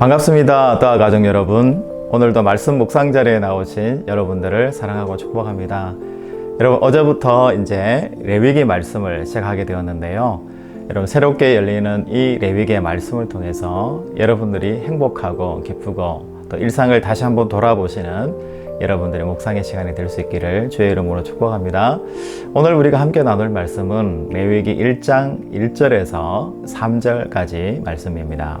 반갑습니다. 따 가족 여러분. 오늘도 말씀 묵상 자리에 나오신 여러분들을 사랑하고 축복합니다. 여러분 어제부터 이제 레위기 말씀을 시작하게 되었는데요. 여러분 새롭게 열리는 이 레위기의 말씀을 통해서 여러분들이 행복하고 기쁘고 또 일상을 다시 한번 돌아보시는 여러분들의 묵상의 시간이 될 수 있기를 주의 이름으로 축복합니다. 오늘 우리가 함께 나눌 말씀은 레위기 1장 1절에서 3절까지 말씀입니다.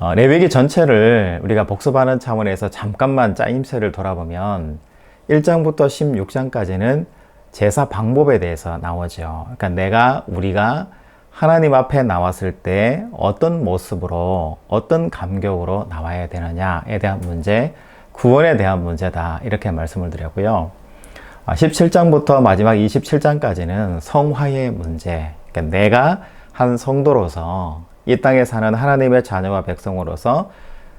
어, 레위기 전체를 우리가 복습하는 차원에서 잠깐만 짜임새를 돌아보면 1장부터 16장까지는 제사 방법에 대해서 나오죠. 그러니까 내가 우리가 하나님 앞에 나왔을 때 어떤 모습으로 어떤 감격으로 나와야 되느냐에 대한 문제, 구원에 대한 문제다 이렇게 말씀을 드렸고요. 17장부터 마지막 27장까지는 성화의 문제, 그러니까 내가 한 성도로서 이 땅에 사는 하나님의 자녀와 백성으로서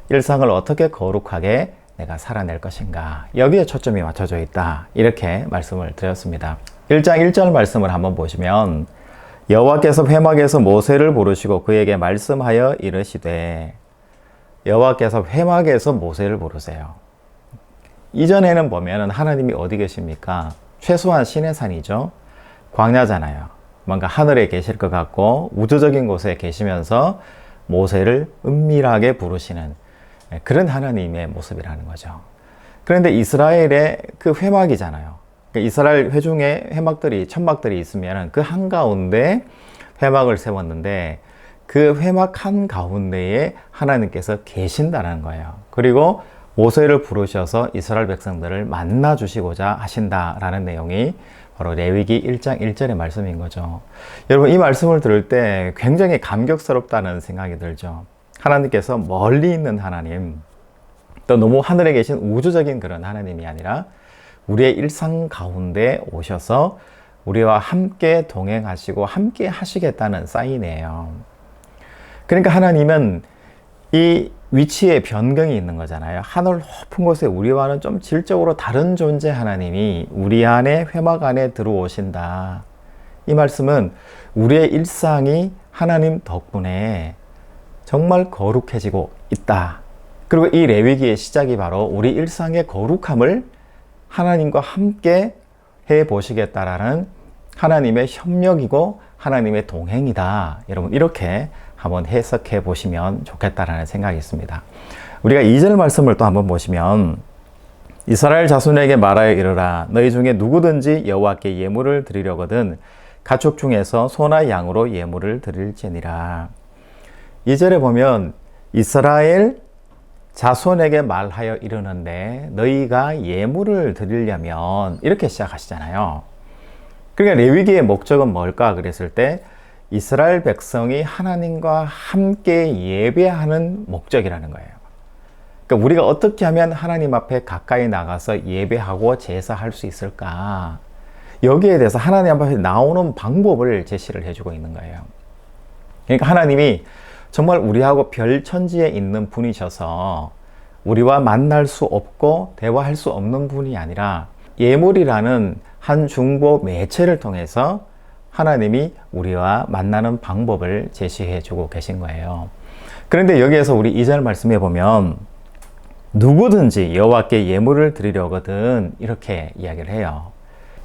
일상을 어떻게 거룩하게 내가 살아낼 것인가. 여기에 초점이 맞춰져 있다. 이렇게 말씀을 드렸습니다. 1장 1절 말씀을 한번 보시면 여호와께서 회막에서 모세를 부르시고 그에게 말씀하여 이르시되 여호와께서 회막에서 모세를 부르세요. 이전에는 보면은 하나님이 어디 계십니까? 최소한 신의 산이죠. 광야잖아요. 뭔가 하늘에 계실 것 같고 우주적인 곳에 계시면서 모세를 은밀하게 부르시는 그런 하나님의 모습이라는 거죠. 그런데 이스라엘의 그 회막이잖아요. 그러니까 이스라엘 회중에 회막들이 천막들이 있으면 그 한 가운데 회막을 세웠는데 그 회막 한 가운데에 하나님께서 계신다는 거예요. 그리고 모세를 부르셔서 이스라엘 백성들을 만나 주시고자 하신다라는 내용이 바로 레위기 1장 1절의 말씀인 거죠. 여러분 이 말씀을 들을 때 굉장히 감격스럽다는 생각이 들죠. 하나님께서 멀리 있는 하나님, 또 너무 하늘에 계신 우주적인 그런 하나님이 아니라 우리의 일상 가운데 오셔서 우리와 함께 동행하시고 함께 하시겠다는 사인이에요. 그러니까 하나님은 이 위치에 변경이 있는 거잖아요. 하늘 높은 곳에 우리와는 좀 질적으로 다른 존재 하나님이 우리 안에 회막 안에 들어오신다. 이 말씀은 우리의 일상이 하나님 덕분에 정말 거룩해지고 있다. 그리고 이 레위기의 시작이 바로 우리 일상의 거룩함을 하나님과 함께 해 보시겠다라는 하나님의 협력이고 하나님의 동행이다. 여러분 이렇게 한번 해석해 보시면 좋겠다라는 생각이 있습니다. 우리가 2절 말씀을 또 한번 보시면 이스라엘 자손에게 말하여 이르라 너희 중에 누구든지 여호와께 예물을 드리려거든 가축 중에서 소나 양으로 예물을 드릴지니라. 2절에 보면 이스라엘 자손에게 말하여 이르는데 너희가 예물을 드리려면 이렇게 시작하시잖아요. 그러니까 레위기의 목적은 뭘까 그랬을 때 이스라엘 백성이 하나님과 함께 예배하는 목적이라는 거예요. 그러니까 우리가 어떻게 하면 하나님 앞에 가까이 나가서 예배하고 제사할 수 있을까? 여기에 대해서 하나님 앞에 나오는 방법을 제시를 해주고 있는 거예요. 그러니까 하나님이 정말 우리하고 별천지에 있는 분이셔서 우리와 만날 수 없고 대화할 수 없는 분이 아니라 예물이라는 한 중보 매체를 통해서 하나님이 우리와 만나는 방법을 제시해 주고 계신 거예요. 그런데 여기에서 우리 이절 말씀해 보면 누구든지 여호와께 예물을 드리려거든 이렇게 이야기를 해요.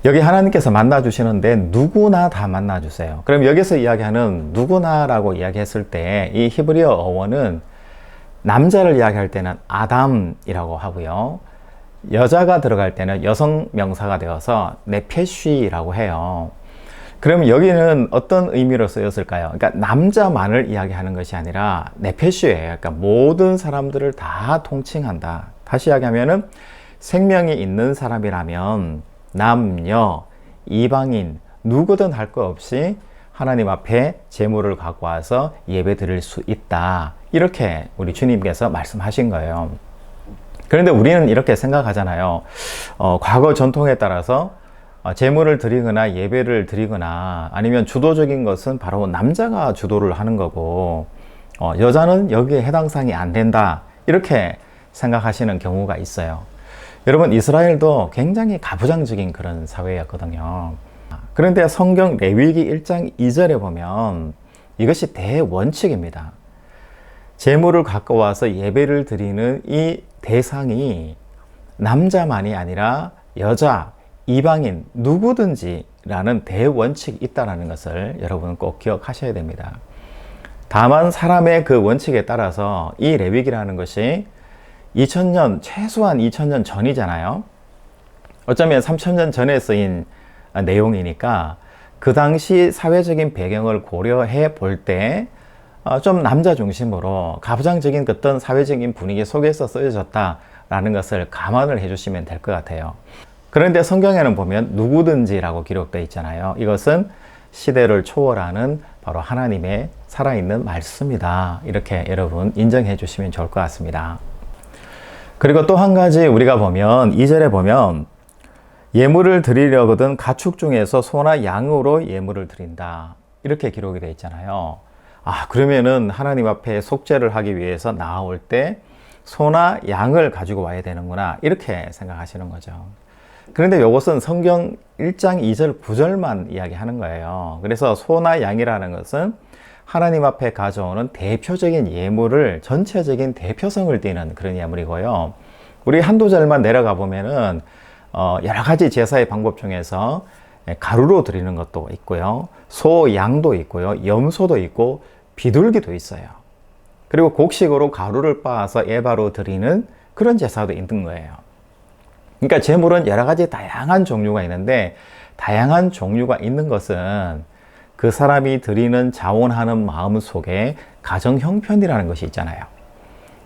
여기 하나님께서 만나 주시는데 누구나 다 만나 주세요. 그럼 여기서 이야기하는 누구나라고 이야기했을 때 이 히브리어 어원은 남자를 이야기할 때는 아담이라고 하고요. 여자가 들어갈 때는 여성 명사가 되어서 네페쉬라고 해요. 그러면 여기는 어떤 의미로 쓰였을까요? 그러니까 남자만을 이야기하는 것이 아니라 네페쉬예요. 그러니까 모든 사람들을 다 통칭한다. 다시 이야기하면은 생명이 있는 사람이라면 남녀, 이방인 누구든 할 것 없이 하나님 앞에 제물을 갖고 와서 예배 드릴 수 있다. 이렇게 우리 주님께서 말씀하신 거예요. 그런데 우리는 이렇게 생각하잖아요. 어, 과거 전통에 따라서 어, 제물을 드리거나 예배를 드리거나 아니면 주도적인 것은 바로 남자가 주도를 하는 거고 어, 여자는 여기에 해당 사항이 안 된다 이렇게 생각하시는 경우가 있어요. 여러분 이스라엘도 굉장히 가부장적인 그런 사회였거든요. 그런데 성경 레위기 1장 2절에 보면 이것이 대원칙입니다. 제물을 갖고 와서 예배를 드리는 이 대상이 남자만이 아니라 여자, 이방인 누구든지라는 대원칙이 있다는 것을 여러분 꼭 기억하셔야 됩니다. 다만 사람의 그 원칙에 따라서 이 레위기라는 것이 2000년, 최소한 2000년 전이잖아요. 어쩌면 3000년 전에 쓰인 내용이니까 그 당시 사회적인 배경을 고려해 볼때 어, 좀 남자 중심으로 가부장적인 어떤 사회적인 분위기 속에서 쓰여졌다라는 것을 감안을 해주시면 될 것 같아요. 그런데 성경에는 보면 누구든지라고 기록되어 있잖아요. 이것은 시대를 초월하는 바로 하나님의 살아있는 말씀이다. 이렇게 여러분 인정해 주시면 좋을 것 같습니다. 그리고 또 한 가지 우리가 보면 2절에 보면 예물을 드리려거든 가축 중에서 소나 양으로 예물을 드린다. 이렇게 기록이 되어 있잖아요. 아, 그러면은 하나님 앞에 속죄를 하기 위해서 나올 때 소나 양을 가지고 와야 되는구나. 이렇게 생각하시는 거죠. 그런데 이것은 성경 1장 2절 9절만 이야기하는 거예요. 그래서 소나 양이라는 것은 하나님 앞에 가져오는 대표적인 예물을 전체적인 대표성을 띠는 그런 예물이고요. 우리 한두 절만 내려가 보면은 어, 여러 가지 제사의 방법 중에서 가루로 드리는 것도 있고요. 소, 양도 있고요. 염소도 있고 비둘기도 있어요. 그리고 곡식으로 가루를 빻아서 예바로 드리는 그런 제사도 있는 거예요. 그러니까 제물은 여러 가지 다양한 종류가 있는데 다양한 종류가 있는 것은 그 사람이 드리는 자원하는 마음 속에 가정 형편이라는 것이 있잖아요.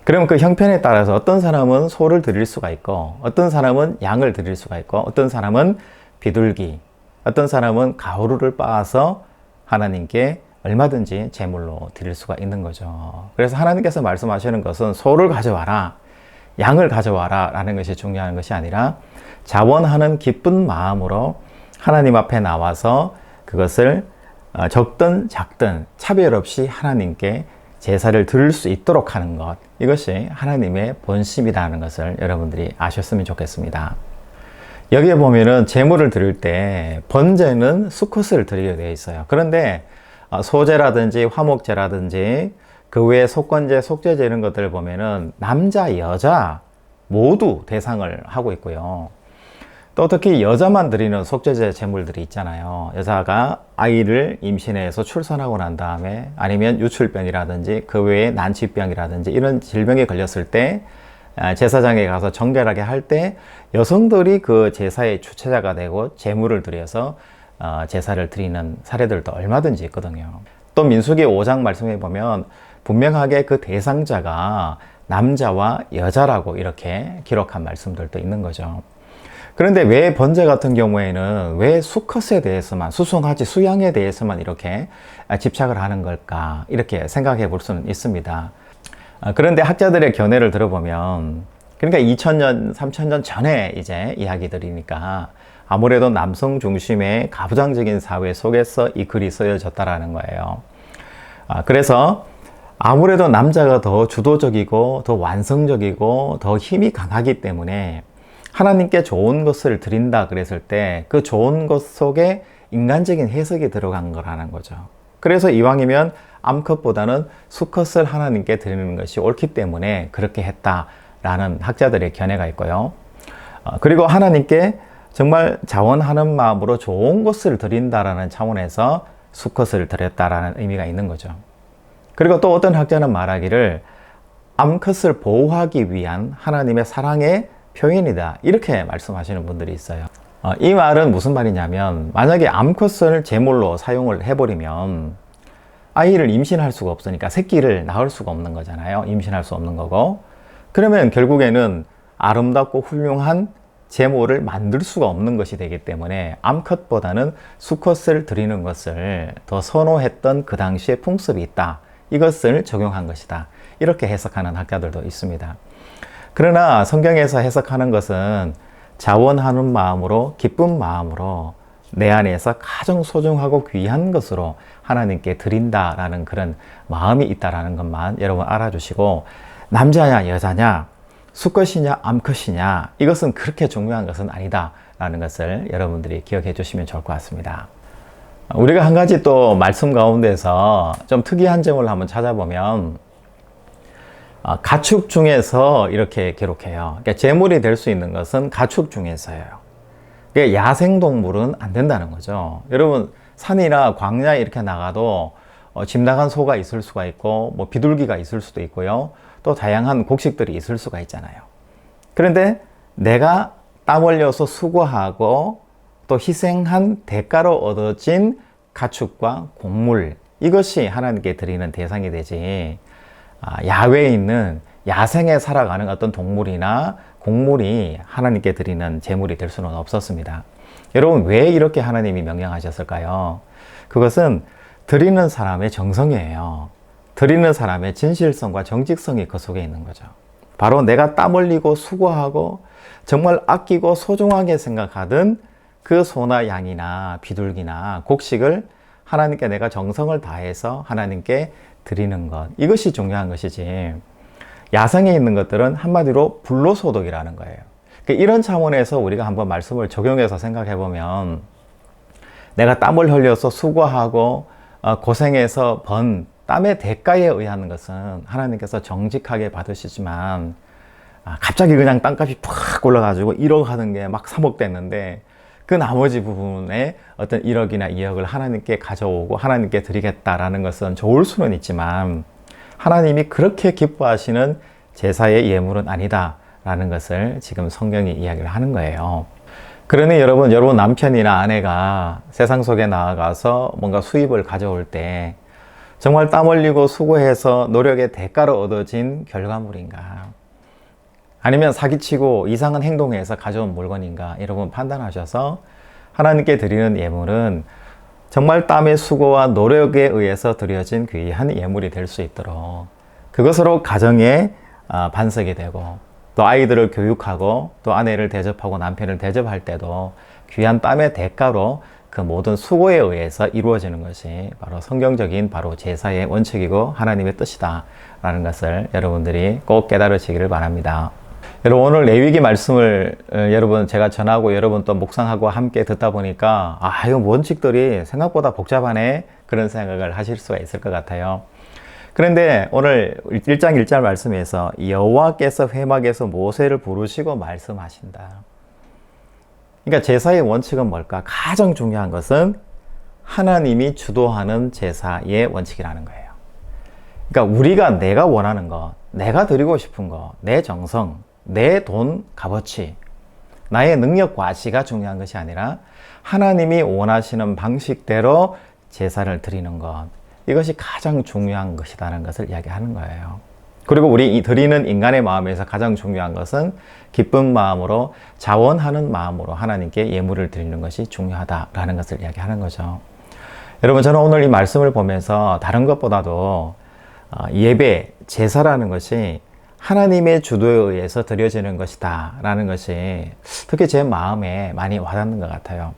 그럼 그 형편에 따라서 어떤 사람은 소를 드릴 수가 있고, 어떤 사람은 양을 드릴 수가 있고, 어떤 사람은 비둘기, 어떤 사람은 가루를 빻아서 하나님께 얼마든지 제물로 드릴 수가 있는 거죠. 그래서 하나님께서 말씀하시는 것은 소를 가져와라, 양을 가져와라 라는 것이 중요한 것이 아니라 자원하는 기쁜 마음으로 하나님 앞에 나와서 그것을 어, 적든 작든 차별 없이 하나님께 제사를 드릴 수 있도록 하는 것. 이것이 하나님의 본심이라는 것을 여러분들이 아셨으면 좋겠습니다. 여기에 보면은 제물을 드릴 때 번제는 수컷을 드리게 되어 있어요. 그런데 어, 소제라든지 화목제라든지 그 외에 속건제, 속죄제 이런 것들을 보면은 남자, 여자 모두 대상을 하고 있고요. 또 특히 여자만 드리는 속죄제 제물들이 있잖아요. 여자가 아이를 임신해서 출산하고 난 다음에 아니면 유출병이라든지 그 외에 난치병이라든지 이런 질병에 걸렸을 때 아, 제사장에 가서 정결하게 할 때 여성들이 그 제사의 주체자가 되고 제물을 드려서 어, 제사를 드리는 사례들도 얼마든지 있거든요. 또 민수기 5장 말씀해 보면 분명하게 그 대상자가 남자와 여자라고 이렇게 기록한 말씀들도 있는 거죠. 그런데 왜 번제 같은 경우에는 왜 수컷에 대해서만 수송하지 수양에 대해서만 이렇게 집착을 하는 걸까 이렇게 생각해 볼 수는 있습니다. 아, 그런데 학자들의 견해를 들어보면 그러니까 2000년, 3000년 전에 이제 이야기들이니까 아무래도 남성 중심의 가부장적인 사회 속에서 이 글이 쓰여졌다라는 거예요. 아, 그래서 아무래도 남자가 더 주도적이고 더 완성적이고 더 힘이 강하기 때문에 하나님께 좋은 것을 드린다 그랬을 때 그 좋은 것 속에 인간적인 해석이 들어간 거라는 거죠. 그래서 이왕이면 암컷보다는 수컷을 하나님께 드리는 것이 옳기 때문에 그렇게 했다라는 학자들의 견해가 있고요. 어, 그리고 하나님께 정말 자원하는 마음으로 좋은 것을 드린다라는 차원에서 수컷을 드렸다라는 의미가 있는 거죠. 그리고 또 어떤 학자는 말하기를 암컷을 보호하기 위한 하나님의 사랑의 표현이다. 이렇게 말씀하시는 분들이 있어요. 어, 이 말은 무슨 말이냐면 만약에 암컷을 제물로 사용을 해버리면 아이를 임신할 수가 없으니까 새끼를 낳을 수가 없는 거잖아요. 임신할 수 없는 거고. 그러면 결국에는 아름답고 훌륭한 제모를 만들 수가 없는 것이 되기 때문에 암컷보다는 수컷을 드리는 것을 더 선호했던 그 당시의 풍습이 있다. 이것을 적용한 것이다. 이렇게 해석하는 학자들도 있습니다. 그러나 성경에서 해석하는 것은 자원하는 마음으로 기쁜 마음으로 내 안에서 가장 소중하고 귀한 것으로 하나님께 드린다라는 그런 마음이 있다라는 것만 여러분 알아주시고 남자냐 여자냐 수컷이냐 암컷이냐 이것은 그렇게 중요한 것은 아니다라는 것을 여러분들이 기억해 주시면 좋을 것 같습니다. 우리가 한 가지 또 말씀 가운데서 좀 특이한 점을 한번 찾아보면 아, 가축 중에서 이렇게 기록해요. 그러니까 재물이 될 수 있는 것은 가축 중에서예요. 그러니까 야생 동물은 안 된다는 거죠. 여러분 산이나 광야에 이렇게 나가도 어, 집 나간 소가 있을 수가 있고 뭐 비둘기가 있을 수도 있고요. 또 다양한 곡식들이 있을 수가 있잖아요. 그런데 내가 땀 흘려서 수고하고 또 희생한 대가로 얻어진 가축과 곡물 이것이 하나님께 드리는 대상이 되지 아, 야외에 있는 야생에 살아가는 어떤 동물이나 곡물이 하나님께 드리는 제물이 될 수는 없었습니다. 여러분 왜 이렇게 하나님이 명령하셨을까요? 그것은 드리는 사람의 정성이에요. 드리는 사람의 진실성과 정직성이 그 속에 있는 거죠. 바로 내가 땀 흘리고 수고하고 정말 아끼고 소중하게 생각하던 그 소나 양이나 비둘기나 곡식을 하나님께 내가 정성을 다해서 하나님께 드리는 것. 이것이 중요한 것이지. 야생에 있는 것들은 한마디로 불로소득이라는 거예요. 그러니까 이런 차원에서 우리가 한번 말씀을 적용해서 생각해 보면 내가 땀을 흘려서 수고하고 어, 고생해서 번 땀의 대가에 의한 것은 하나님께서 정직하게 받으시지만 아, 갑자기 그냥 땅값이 팍 올라가지고 1억 하는 게 막 3억 됐는데 그 나머지 부분에 어떤 1억이나 2억을 하나님께 가져오고 하나님께 드리겠다라는 것은 좋을 수는 있지만 하나님이 그렇게 기뻐하시는 제사의 예물은 아니다라는 것을 지금 성경이 이야기를 하는 거예요. 그러니 여러분, 여러분 남편이나 아내가 세상 속에 나아가서 뭔가 수입을 가져올 때 정말 땀 흘리고 수고해서 노력의 대가로 얻어진 결과물인가? 아니면 사기치고 이상한 행동에서 가져온 물건인가? 여러분 판단하셔서 하나님께 드리는 예물은 정말 땀의 수고와 노력에 의해서 드려진 귀한 예물이 될 수 있도록 그것으로 가정에 아, 반석이 되고 또 아이들을 교육하고 또 아내를 대접하고 남편을 대접할 때도 귀한 땀의 대가로 그 모든 수고에 의해서 이루어지는 것이 바로 성경적인 바로 제사의 원칙이고 하나님의 뜻이다 라는 것을 여러분들이 꼭 깨달으시기를 바랍니다. 여러분 오늘 레위기 말씀을 어, 여러분 제가 전하고 여러분 또 묵상하고 함께 듣다 보니까 아 이거 원칙들이 생각보다 복잡하네 그런 생각을 하실 수가 있을 것 같아요. 그런데 오늘 1장 1절 말씀에서 여호와께서 회막에서 모세를 부르시고 말씀하신다. 그러니까 제사의 원칙은 뭘까? 가장 중요한 것은 하나님이 주도하는 제사의 원칙이라는 거예요. 그러니까 우리가 내가 원하는 것, 내가 드리고 싶은 것, 내 정성, 내 돈, 값어치, 나의 능력 과시가 중요한 것이 아니라 하나님이 원하시는 방식대로 제사를 드리는 것. 이것이 가장 중요한 것이라는 것을 이야기하는 거예요. 그리고 우리 드리는 인간의 마음에서 가장 중요한 것은 기쁜 마음으로 자원하는 마음으로 하나님께 예물을 드리는 것이 중요하다라는 것을 이야기하는 거죠. 여러분 저는 오늘 이 말씀을 보면서 다른 것보다도 어, 예배, 제사라는 것이 하나님의 주도에 의해서 드려지는 것이다 라는 것이 특히 제 마음에 많이 와닿는 것 같아요.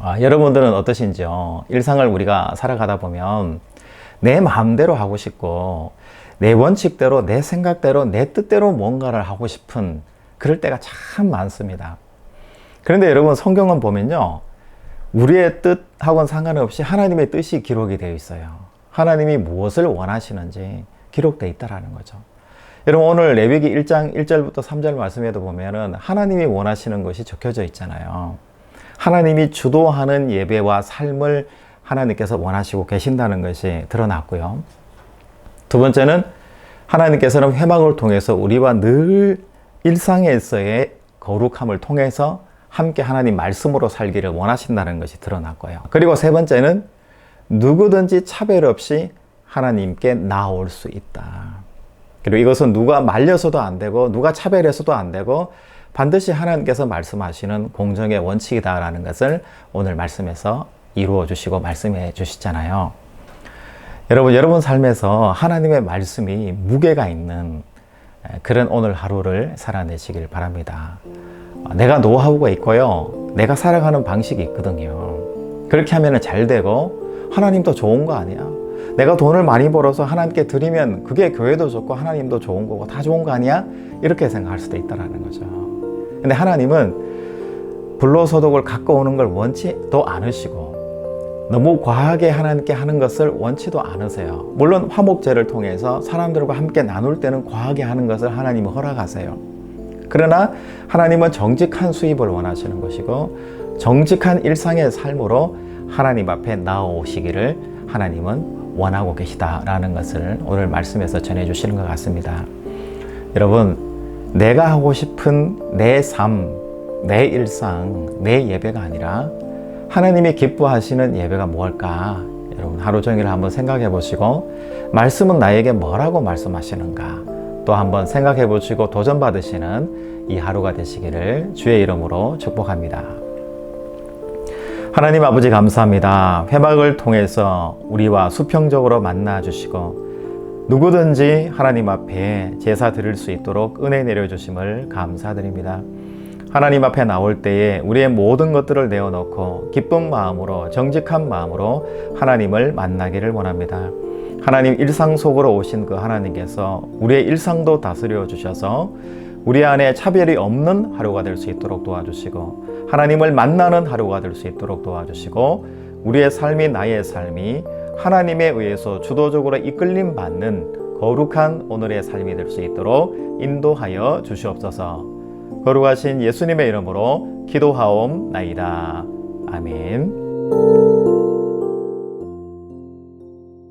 아, 여러분들은 어떠신지요? 일상을 우리가 살아가다 보면 내 마음대로 하고 싶고 내 원칙대로 내 생각대로 내 뜻대로 뭔가를 하고 싶은 그럴 때가 참 많습니다. 그런데 여러분 성경은 보면요. 우리의 뜻하고는 상관없이 하나님의 뜻이 기록이 되어 있어요. 하나님이 무엇을 원하시는지 기록되어 있다라는 거죠. 여러분 오늘 레위기 1장 1절부터 3절 말씀에도 보면은 하나님이 원하시는 것이 적혀져 있잖아요. 하나님이 주도하는 예배와 삶을 하나님께서 원하시고 계신다는 것이 드러났고요. 두 번째는 하나님께서는 회막을 통해서 우리와 늘 일상에서의 거룩함을 통해서 함께 하나님 말씀으로 살기를 원하신다는 것이 드러났고요. 그리고 세 번째는 누구든지 차별 없이 하나님께 나올 수 있다. 그리고 이것은 누가 말려서도 안 되고 누가 차별해서도 안 되고 반드시 하나님께서 말씀하시는 공정의 원칙이다라는 것을 오늘 말씀에서 이루어 주시고 말씀해 주시잖아요. 여러분, 여러분 삶에서 하나님의 말씀이 무게가 있는 에, 그런 오늘 하루를 살아내시길 바랍니다. 어, 내가 노하우가 있고요. 내가 살아가는 방식이 있거든요. 그렇게 하면 잘 되고 하나님도 좋은 거 아니야. 내가 돈을 많이 벌어서 하나님께 드리면 그게 교회도 좋고 하나님도 좋은 거고 다 좋은 거 아니야? 이렇게 생각할 수도 있다라는 거죠. 근데 하나님은 불로소득을 갖고 오는 걸 원치도 않으시고 너무 과하게 하나님께 하는 것을 원치도 않으세요. 물론 화목제를 통해서 사람들과 함께 나눌 때는 과하게 하는 것을 하나님은 허락하세요. 그러나 하나님은 정직한 수입을 원하시는 것이고 정직한 일상의 삶으로 하나님 앞에 나오시기를 하나님은 원하고 계시다라는 것을 오늘 말씀에서 전해 주시는 것 같습니다. 여러분, 내가 하고 싶은 내 삶, 내 일상, 내 예배가 아니라 하나님이 기뻐하시는 예배가 뭘까? 여러분, 하루 종일 한번 생각해 보시고, 말씀은 나에게 뭐라고 말씀하시는가? 또 한번 생각해 보시고 도전받으시는 이 하루가 되시기를 주의 이름으로 축복합니다. 하나님 아버지 감사합니다. 회막을 통해서 우리와 수평적으로 만나 주시고 누구든지 하나님 앞에 제사 드릴 수 있도록 은혜 내려 주심을 감사드립니다. 하나님 앞에 나올 때에 우리의 모든 것들을 내어놓고 기쁜 마음으로 정직한 마음으로 하나님을 만나기를 원합니다. 하나님 일상 속으로 오신 그 하나님께서 우리의 일상도 다스려 주셔서 우리 안에 차별이 없는 하루가 될 수 있도록 도와주시고 하나님을 만나는 하루가 될 수 있도록 도와주시고 우리의 삶이 나의 삶이 하나님에 의해서 주도적으로 이끌림 받는 거룩한 오늘의 삶이 될 수 있도록 인도하여 주시옵소서. 거룩하신 예수님의 이름으로 기도하옵나이다. 아멘.